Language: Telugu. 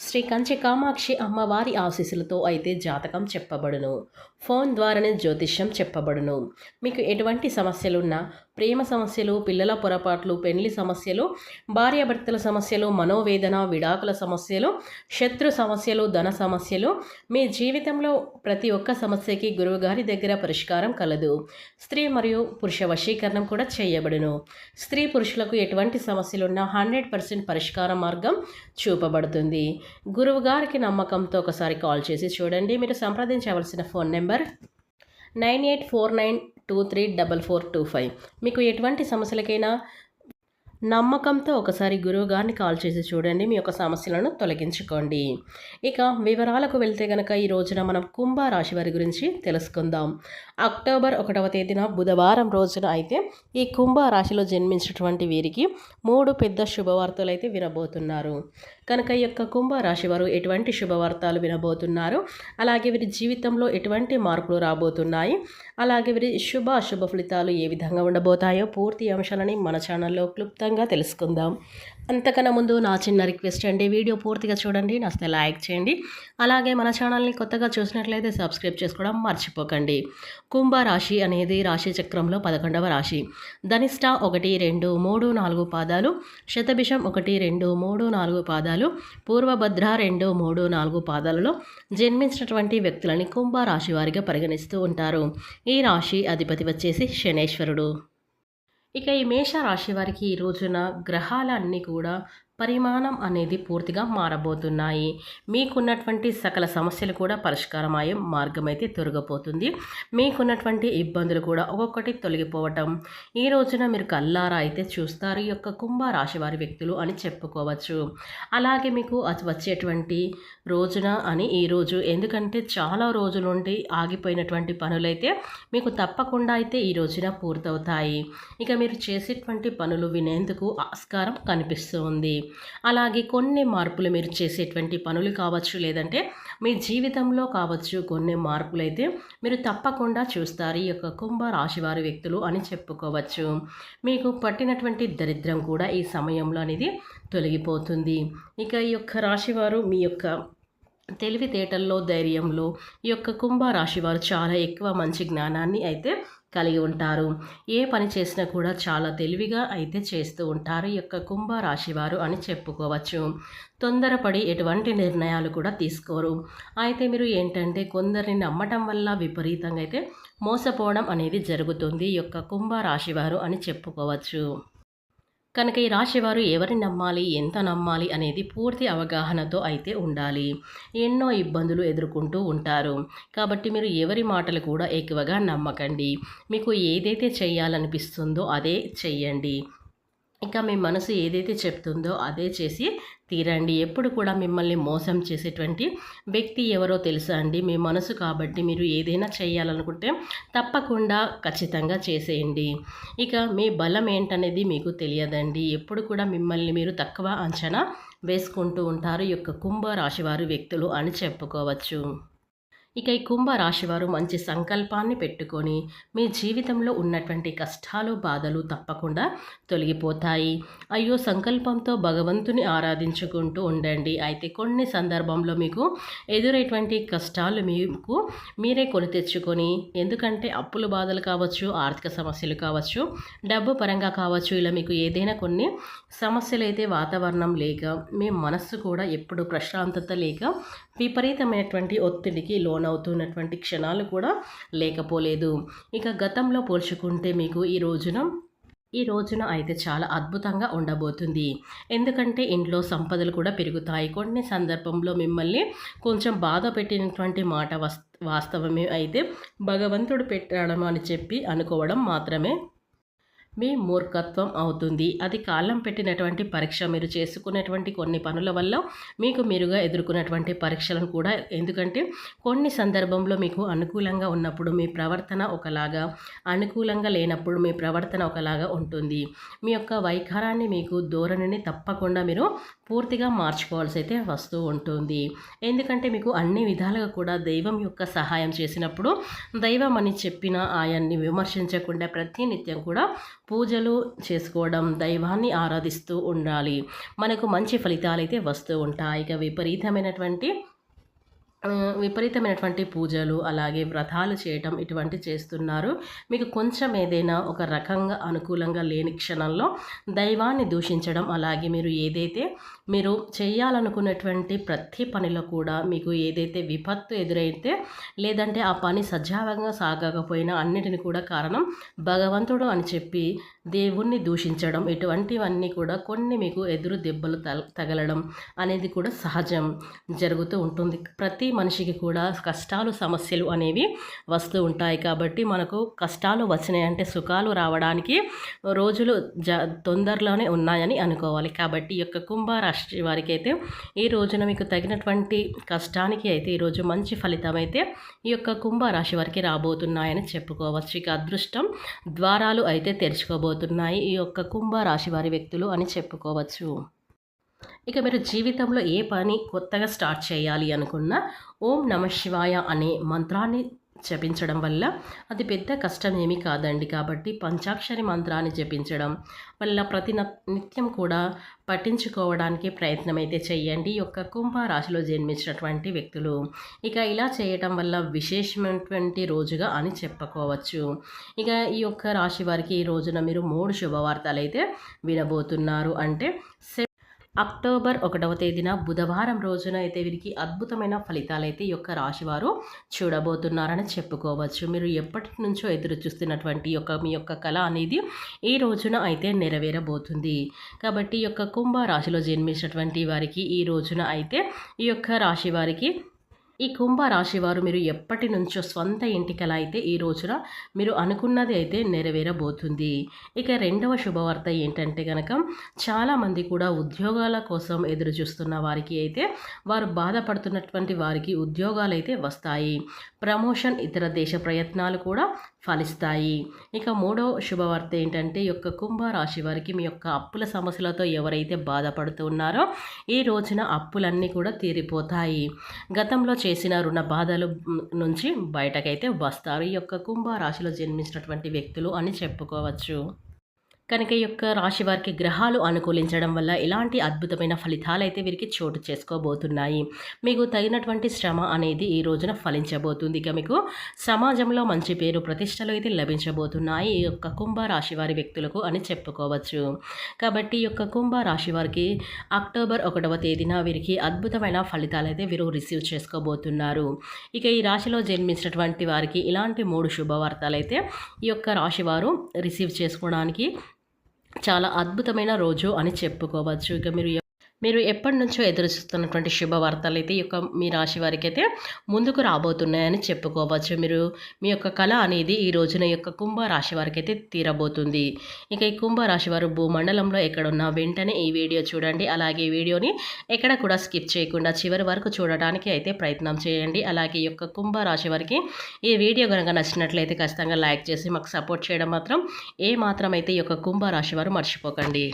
శ్రీ కంచె కామాక్షి అమ్మవారి ఆశీస్సులతో అయితే జాతకం చెప్పబడును. ఫోన్ ద్వారానే జ్యోతిష్యం చెప్పబడును. మీకు ఎటువంటి సమస్యలున్నా ప్రేమ సమస్యలు పిల్లల పొరపాట్లు పెళ్ళి సమస్యలు భార్యాభర్తల సమస్యలు మనోవేదన విడాకుల సమస్యలు శత్రు సమస్యలు ధన సమస్యలు. మీ జీవితంలో ప్రతి ఒక్క సమస్యకి గురువుగారి దగ్గర పరిష్కారం కలదు. స్త్రీ మరియు పురుష వశీకరణం కూడా చేయబడును. స్త్రీ పురుషులకు ఎటువంటి సమస్యలున్నా హండ్రెడ్ పర్సెంట్ పరిష్కార మార్గం చూపబడుతుంది. గురువుగారికి నమ్మకంతో ఒకసారి కాల్ చేసి చూడండి. మీరు సంప్రదించవలసిన phone number nine eight four nine two three double four two five మీకు ఎటువంటి సమస్యలకైనా నమ్మకంతో ఒకసారి గురువు గారిని కాల్ చేసి చూడండి మీ యొక్క సమస్యలను తొలగించుకోండి. ఇక వివరాలకు వెళ్తే గనక ఈ రోజున మనం కుంభ రాశి వారి గురించి తెలుసుకుందాం. అక్టోబర్ ఒకటవ తేదీన బుధవారం రోజున అయితే ఈ కుంభ రాశిలో జన్మించినటువంటి వీరికి మూడు పెద్ద శుభవార్తలు అయితే వినబోతున్నారు. కనుక ఈ యొక్క కుంభ రాశి వారు ఎటువంటి శుభవార్తలు వినబోతున్నారు? అలాగే వీరి జీవితంలో ఎటువంటి మార్పులు రాబోతున్నాయి? అలాగే వీరి శుభ అశుభ ఫలితాలు ఏ విధంగా ఉండబోతాయో పూర్తి అంశాలని మన ఛానల్లో క్లుప్తంగా తెలుసుకుందాం. అంతకన్నా ముందు నా చిన్న రిక్వెస్ట్ అండి. వీడియో పూర్తిగా చూడండి నచ్చితే లైక్ చేయండి. అలాగే మన ఛానల్ని కొత్తగా చూసినట్లయితే సబ్స్క్రైబ్ చేసుకోవడం మర్చిపోకండి. కుంభ రాశి అనేది రాశి చక్రంలో పదకొండవ రాశి. ధనిష్ట ఒకటి రెండు మూడు నాలుగు పాదాలు. శతభిషం ఒకటి రెండు మూడు నాలుగు పాదాలు. పూర్వభద్ర రెండు మూడు నాలుగు పాదాలలో జన్మించినటువంటి వ్యక్తులని కుంభ రాశి వారిగా పరిగణిస్తూ ఉంటారు. ఈ రాశి అధిపతి వచ్చేసి శనేశ్వరుడు. ఇక ఈ మేష రాశి వారికి ఈ రోజున గ్రహాలన్నీ కూడా పరిమాణం అనేది పూర్తిగా మారబోతున్నాయి. మీకున్నటువంటి సకల సమస్యలు కూడా పరిష్కారమయ్యే మార్గం అయితే తొలగపోతుంది. మీకున్నటువంటి ఇబ్బందులు కూడా ఒక్కొక్కటి తొలగిపోవటం. ఈ రోజున మీరు కల్లారా అయితే చూస్తారు. ఈ యొక్క కుంభ రాశి వారి వ్యక్తులు అని చెప్పుకోవచ్చు. అలాగే మీకు అది వచ్చేటువంటి రోజున అని ఈరోజు ఎందుకంటే చాలా రోజుల నుండి ఆగిపోయినటువంటి పనులైతే మీకు తప్పకుండా అయితే ఈ రోజున పూర్తవుతాయి. ఇక మీరు చేసేటువంటి పనులు వినేందుకు ఆస్కారం కనిపిస్తుంది. ఉంది అలాగే కొన్ని మార్పులు మీరు చేసేటువంటి పనులు కావచ్చు లేదంటే మీ జీవితంలో కావచ్చు కొన్ని మార్పులు అయితే మీరు తప్పకుండా చూస్తారు. ఈ యొక్క కుంభ రాశివారి వ్యక్తులు అని చెప్పుకోవచ్చు. మీకు పట్టినటువంటి దరిద్రం కూడా ఈ సమయంలో అనేది తొలగిపోతుంది. ఇక ఈ యొక్క రాశివారు మీ యొక్క తెలివితేటల్లో ధైర్యంలో ఈ యొక్క కుంభ రాశి వారు చాలా ఎక్కువ మంచి జ్ఞానాన్ని అయితే కలిగి ఉంటారు. ఏ పని చేసినా కూడా చాలా తెలివిగా అయితే చేస్తూ ఉంటారు. ఈ యొక్క కుంభ రాశి వారు అని చెప్పుకోవచ్చు. తొందరపడి ఎటువంటి నిర్ణయాలు కూడా తీసుకోరు. అయితే మీరు ఏంటంటే కొందరిని నమ్మటం వల్ల విపరీతంగా అయితే మోసపోవడం అనేది జరుగుతుంది. ఈ యొక్క కుంభ రాశివారు అని చెప్పుకోవచ్చు. కనుక ఈ రాశివారు ఎవరిని నమ్మాలి ఎంత నమ్మాలి అనేది పూర్తి అవగాహనతో అయితే ఉండాలి. ఎన్నో ఇబ్బందులు ఎదుర్కొంటూ ఉంటారు. కాబట్టి మీరు ఎవరి మాటలు కూడా ఎక్కువగా నమ్మకండి. మీకు ఏదైతే చేయాలనిపిస్తుందో అదే చెయ్యండి ఇంకా మీ మనసు ఏదైతే చెప్తుందో అదే చేసి తీరండి. ఎప్పుడు కూడా మిమ్మల్ని మోసం చేసేటువంటి వ్యక్తి ఎవరో తెలుసా అండి? మీ మనసు కాబట్టి మీరు ఏదైనా చేయాలనుకుంటే తప్పకుండా ఖచ్చితంగా చేసేయండి. ఇక మీ బలం ఏంటనేది మీకు తెలియదండి. ఎప్పుడు కూడా మిమ్మల్ని మీరు తక్కువ అంచనా వేసుకుంటూ ఉంటారు. ఈ యొక్క కుంభ రాశివారు వ్యక్తులు అని చెప్పుకోవచ్చు. ఇక ఈ కుంభరాశివారు మంచి సంకల్పాన్ని పెట్టుకొని మీ జీవితంలో ఉన్నటువంటి కష్టాలు బాధలు తప్పకుండా తొలగిపోతాయి. అయ్యో సంకల్పంతో భగవంతుని ఆరాధించుకుంటూ ఉండండి. అయితే కొన్ని సందర్భంలో మీకు ఎదురైనటువంటి కష్టాలు మీకు మీరే కొని తెచ్చుకొని ఎందుకంటే అప్పుల బాధలు కావచ్చు ఆర్థిక సమస్యలు కావచ్చు డబ్బు పరంగా కావచ్చు ఇలా మీకు ఏదైనా కొన్ని సమస్యలు అయితే వాతావరణం లేక మీ మనస్సు కూడా ఎప్పుడు ప్రశాంతత లేక విపరీతమైనటువంటి ఒత్తిడికి లోన అవుతున్నటువంటి క్షణాలు కూడా లేకపోలేదు. ఇక గతంలో పోల్చుకుంటే మీకు ఈ రోజున ఈ రోజున అయితే చాలా అద్భుతంగా ఉండబోతుంది. ఎందుకంటే ఇంట్లో సంపదలు కూడా పెరుగుతాయి. కొన్ని సందర్భంలో మిమ్మల్ని కొంచెం బాధ పెట్టినటువంటి మాట వాస్తవమే అయితే భగవంతుడు పెట్టడం అని చెప్పి అనుకోవడం మాత్రమే. మీ మూర్ఖత్వం అవుతుంది. అది కాలం పెట్టినటువంటి పరీక్ష. మీరు చేసుకునేటువంటి కొన్ని పనుల వల్ల మీకు మీరుగా ఎదుర్కొన్నటువంటి పరీక్షలను కూడా ఎందుకంటే కొన్ని సందర్భంలో మీకు అనుకూలంగా ఉన్నప్పుడు మీ ప్రవర్తన ఒకలాగా అనుకూలంగా లేనప్పుడు మీ ప్రవర్తన ఒకలాగా ఉంటుంది. మీ యొక్క వైఖరాన్ని మీకు ధోరణిని తప్పకుండా మీరు పూర్తిగా మార్చుకోవాల్సి అయితే వస్తూ ఉంటుంది. ఎందుకంటే మీకు అన్ని విధాలుగా కూడా దైవం యొక్క సహాయం చేసినప్పుడు దైవం అని చెప్పిన ఆయన్ని విమర్శించకుండా ప్రతినిత్యం కూడా పూజలు చేసుకోవడం దైవాన్ని ఆరాధిస్తూ ఉండాలి. మనకు మంచి ఫలితాలు అయితే వస్తూ ఉంటాయి. ఇక విపరీతమైనటువంటి విపరీతమైనటువంటి పూజలు అలాగే వ్రతాలు చేయటం ఇటువంటి చేస్తున్నారు. మీకు కొంచెం ఏదైనా ఒక రకంగా అనుకూలంగా లేని క్షణంలో దైవాన్ని దూషించడం అలాగే మీరు ఏదైతే మీరు చేయాలనుకున్నటువంటి ప్రతి పనిలో కూడా మీకు ఏదైతే విపత్తు ఎదురైతే లేదంటే ఆ పని సజావంగా సాగకపోయినా అన్నిటిని కూడా కారణం భగవంతుడు అని చెప్పి దేవుణ్ణి దూషించడం. ఇటువంటివన్నీ కూడా కొన్ని మీకు ఎదురు దెబ్బలు తగలడం అనేది కూడా సహజం జరుగుతూ ఉంటుంది. ప్రతి ప్రతి మనిషికి కూడా కష్టాలు సమస్యలు అనేవి వస్తూ ఉంటాయి. కాబట్టి మనకు కష్టాలు వచ్చినాయంటే సుఖాలు రావడానికి రోజులు జ తొందరలోనే ఉన్నాయని అనుకోవాలి. కాబట్టి ఈ యొక్క కుంభరాశి వారికి అయితే ఈ రోజున మీకు తగినటువంటి కష్టానికి అయితే ఈరోజు మంచి ఫలితం అయితే ఈ యొక్క కుంభరాశి వారికి రాబోతున్నాయని చెప్పుకోవచ్చు. ఇక అదృష్టం ద్వారాలు అయితే తెరుచుకోబోతున్నాయి ఈ యొక్క కుంభరాశి వారి వ్యక్తులు అని చెప్పుకోవచ్చు. ఇక మీరు జీవితంలో ఏ పని కొత్తగా స్టార్ట్ చేయాలి అనుకున్నా ఓం నమ శివాయ అనే మంత్రాన్ని జపించడం వల్ల అది పెద్ద కష్టం ఏమీ కాదండి. కాబట్టి పంచాక్షరి మంత్రాన్ని జపించడం వల్ల ప్రతి న- నిత్యం కూడా పట్టించుకోవడానికి ప్రయత్నం అయితే చేయండి. ఈ యొక్క కుంభరాశిలో జన్మించినటువంటి వ్యక్తులు ఇక ఇలా చేయటం వల్ల విశేషమైనటువంటి రోజుగా అని చెప్పుకోవచ్చు. ఇక ఈ యొక్క రాశి వారికి ఈ రోజున మీరు మూడు శుభవార్తలు అయితే వినబోతున్నారు. అంటే సె- అక్టోబర్ ఒకటవ తేదీన బుధవారం రోజున అయితే వీరికి అద్భుతమైన ఫలితాలు అయితే ఈ యొక్క రాశివారు చూడబోతున్నారని చెప్పుకోవచ్చు. మీరు ఎప్పటి నుంచో ఎదురు చూస్తున్నటువంటి యొక్క మీ యొక్క కళ అనేది ఈ రోజున అయితే నెరవేరబోతుంది. కాబట్టి ఈ యొక్క కుంభ రాశిలో జన్మించినటువంటి వారికి ఈ రోజున అయితే ఈ యొక్క రాశి వారికి ఈ కుంభ రాశి వారు మీరు ఎప్పటి నుంచో స్వంత ఇంటికలా అయితే ఈ రోజున మీరు అనుకున్నది అయితే నెరవేరబోతుంది. ఇక రెండవ శుభవార్త ఏంటంటే కనుక చాలామంది కూడా ఉద్యోగాల కోసం ఎదురు చూస్తున్న వారికి అయితే వారు బాధపడుతున్నటువంటి వారికి ఉద్యోగాలు అయితే వస్తాయి. ప్రమోషన్ ఇతర దేశ ప్రయత్నాలు కూడా ఫలిస్తాయి. ఇక మూడో శుభవార్త ఏంటంటే ఈ యొక్క కుంభరాశి వారికి మీ యొక్క అప్పుల సమస్యలతో ఎవరైతే బాధపడుతున్నారో ఈ రోజున అప్పులన్నీ కూడా తీరిపోతాయి. గతంలో చేసిన రుణ బాధలు నుంచి బయటకైతే వస్తారు. ఈ యొక్క కుంభ రాశిలో జన్మించినటువంటి వ్యక్తులు అని చెప్పుకోవచ్చు. కనుక ఈ యొక్క రాశి వారికి గ్రహాలు అనుకూలించడం వల్ల ఇలాంటి అద్భుతమైన ఫలితాలు అయితే వీరికి చోటు చేసుకోబోతున్నాయి. మీకు తగినటువంటి శ్రమ అనేది ఈ రోజున ఫలించబోతుంది. ఇక మీకు సమాజంలో మంచి పేరు ప్రతిష్టలు అయితే లభించబోతున్నాయి. ఈ యొక్క కుంభ రాశి వారి వ్యక్తులకు అని చెప్పుకోవచ్చు. కాబట్టి ఈ యొక్క కుంభ రాశి వారికి అక్టోబర్ ఒకటవ తేదీన వీరికి అద్భుతమైన ఫలితాలు అయితే వీరు రిసీవ్ చేసుకోబోతున్నారు. ఇక ఈ రాశిలో జన్మించినటువంటి వారికి ఇలాంటి మూడు శుభవార్తలు అయితే ఈ యొక్క రాశి వారు రిసీవ్ చేసుకోవడానికి చాలా అద్భుతమైన రోజు అని చెప్పుకోవచ్చు. ఇక మీరు మీరు ఎప్పటి నుంచో ఎదురు చూస్తున్నటువంటి శుభవార్తలు అయితే ఈ యొక్క మీ రాశి వారికి అయితే ముందుకు రాబోతున్నాయని చెప్పుకోవచ్చు. మీరు మీ యొక్క కళ అనేది ఈ రోజున యొక్క కుంభ రాశి వారికి అయితే తీరబోతుంది. ఇక ఈ కుంభ రాశి వారు భూమండలంలో ఎక్కడున్నా వెంటనే ఈ వీడియో చూడండి. అలాగే ఈ వీడియోని ఎక్కడ కూడా స్కిప్ చేయకుండా చివరి వరకు చూడడానికి అయితే ప్రయత్నం చేయండి. అలాగే ఈ యొక్క కుంభ రాశి వారికి ఈ వీడియో కనుక నచ్చినట్లయితే ఖచ్చితంగా లైక్ చేసి మాకు సపోర్ట్ చేయడం మాత్రం ఏ మాత్రం అయితే ఈ యొక్క కుంభ రాశి వారు మర్చిపోకండి.